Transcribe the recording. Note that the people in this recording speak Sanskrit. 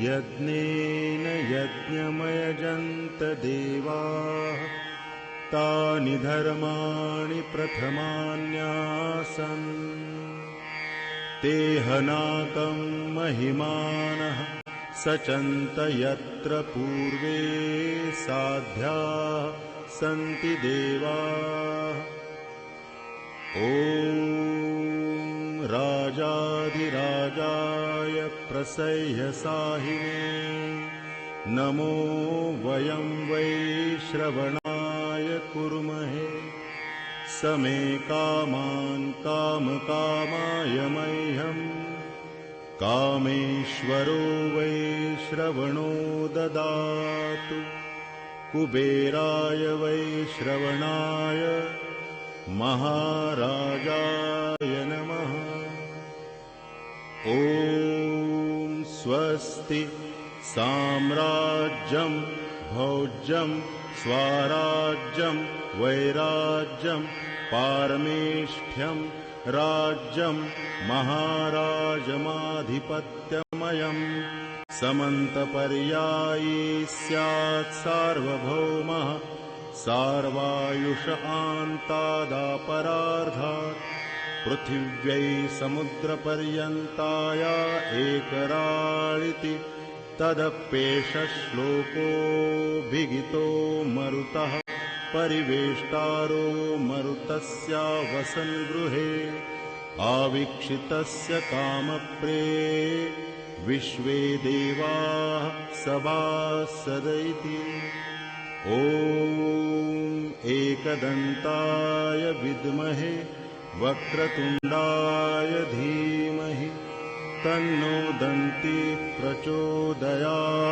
यज्ञेन यज्ञमयजन्त देवाः तानि धर्माणि प्रथमान्यासन्। ते हनाकम् महिमानः सचन्त यत्र पूर्वे साध्याः सन्ति देवाः राजाधिराजाय प्रसह्यसाहिने नमो वयं वै श्रवणाय कुर्महे। स मे कामान् कामकामाय मह्यम्। कामेश्वरो वै श्रवणो ददातु। कुबेराय वै श्रवणाय महाराजाय नमः स्वस्ति। साम्राज्यं भोज्यं स्वाराज्यं वैराज्यं पारमेष्ठ्यं राज्यं महाराजमाधिपत्यमयम् समन्तपर्यायी स्यात् सार्वभौमः। सार्वायुष आन्तादापरार्धात् पृथिव्यै समुद्रपर्यन्ताया एकराळिति तदप्येषश्लोकोऽभिगितो मरुतः परिवेष्टारो मरुतस्य वसन् गृहे आवीक्षितस्य कामप्रे विश्वे देवाः सभासदैति ॐ एकदन्ताय विद्महे वक्रतुण्डाय धीमहि तन्नो दन्ति प्रचोदयात्